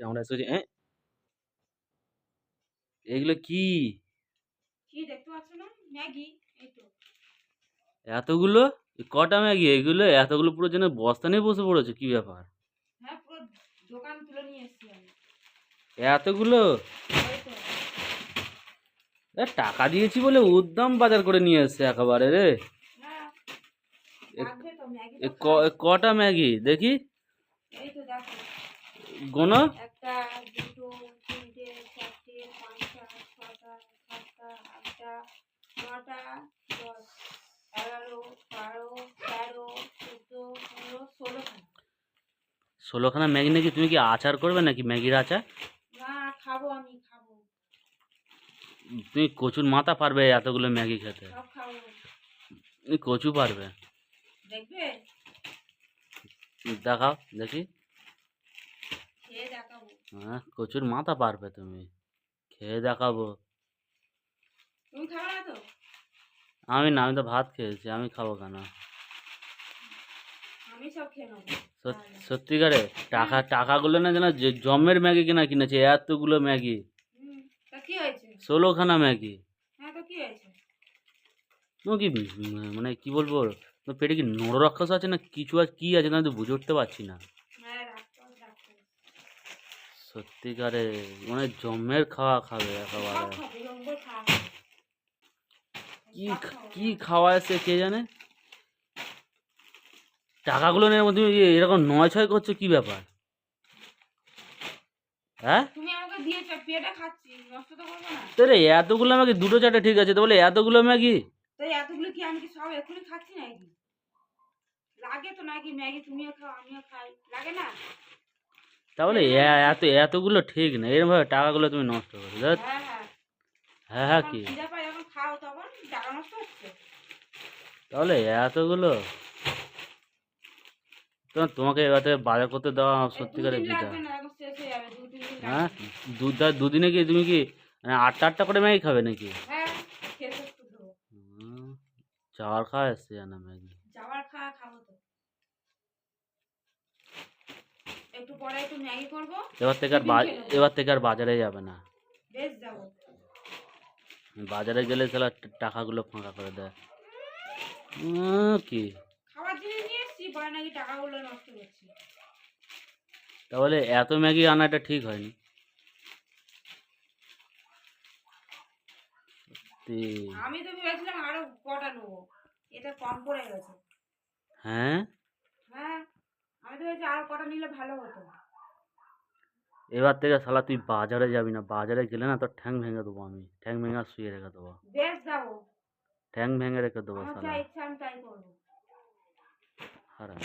আমরা এসেছি হ্যাঁ? এগুলো কি? কি দেখতে পাচ্ছ না? ম্যাগি এতগুলো? কটা ম্যাগি? এগুলো এতগুলো পুরো যেন বস্তা নিয়ে বসে পড়েছে কি ব্যাপার? হ্যাঁ পুরো দোকান তুলে নিয়ে এসেছি আমি। এতগুলো? টাকা দিয়েছি বলে উদ্দাম বাজার করে নিয়ে এসছে একেবারে রে। হ্যাঁ কটা ম্যাগি? দেখি। এই তো দেখো। গোনো? একটা দুটো তিনটে চারটে পাঁচটা ছটা সাতটা আটটা নটা দশ এগারো বারো তেরো চোদ্দ পনেরো ষোলোখানা ষোলোখানা ম্যাগি নাকি তুমি কি আচার করবে নাকি ম্যাগির আচার? না খাব আমি খাব। তুমি কচুর মাথা পারবে এতগুলো ম্যাগি খেতে। সব খাব। তুমি কচু পারবে। দেখবে? দেখাও দেখি। খেয়ে দেখাবো হ্যাঁ? কচুর মাথা পারবে তুমি। খেয়ে দেখাবো। তুমি খাবে না তো? আমি না আমি তো ভাত খেয়েছি আমি খাব কেন? আমি সব খেয়ে। সত্যিকারে টাকা টাকাগুলো না যেন জমের ম্যাগি কিনা কিনেছে এতগুলো ম্যাগি। ষোলোখানা ম্যাগি। হ্যাঁ তো কি মানে কি বলব? পেটে কি নররাক্ষস আছে না কিছু আর কি আছে? না আমি তো বুঝে উঠতে পারছি না। সত্যিকারে মানে জমের খাওয়া খাবে একেবারে। কি। কি খাওয়া আছে কে জানে? টাকাগুলো নিয়ে তুমি এরকম নয় ছয় করছ কি ব্যাপার? হ্যাঁ? তুমি আমাকে দিয়েছ পেটে খাচ্ছি নষ্ট তো করব না। তোরে এতগুলো ম্যাগি দুটো চারটে ঠিক আছে তো বলে এতগুলো ম্যাগি? এতগুলো কি আমি কি সব এখনই খাচ্ছি নাকি? লাগে তো নাকি ম্যাগি তুমিও খাও আমিও খাই। লাগে না? তাহলে এত এতগুলো ঠিক না। এরকমভাবে টাকাগুলো তুমি নষ্ট করো দেখ হ্যাঁ হ্যাঁ। হ্যাঁ হ্যাঁ কি? তাহলে এতগুলো? তো তোমাকে এবার বাজার করতে দেওয়া এই সত্যিকারে দুদিন বিদা হয়ে যাবে দু তিন হ্যাঁ? লাগবে দুধ দুদিনে কি তুমি কি মানে আটটা আটটা করে ম্যাগি খাবে নাকি? হ্যাঁ চাওয়ার খাওয়া এসছে জানা ম্যাগি যাওয়ার খাওয়া খাব তো একটু পরে একটু ম্যাগি করব এবার থেকে আর এবার থেকে আর বাজারে যাবে না। বেশ যাব। বাজারে গেলে তাহলে টাকাগুলো ফাঁকা করে দেয়। কি? খাবার জিনিস নিয়ে এসছি পরে নাকি টাকাগুলো নষ্ট করছি। তাহলে এত ম্যাগি আনাটা ঠিক হয়নি। আমি তো ভেবেছিলাম আরও কটা নেব। এটা কম পড়ে গেছে। হ্যাঁ? হ্যাঁ। আমি আর কটা নিলে ভালো হতো? এবার থেকে শালা তুই বাজারে যাবি না বাজারে গেলে না তোর ঠ্যাং ভেঙে দেবো আমি ঠ্যাং ভেঙে শুয়ে রেখে দেবো। বেশ যাব। ঠ্যাং ভেঙে রেখে দেবো শালা। ইচ্ছা আমি তাই করব। হারাম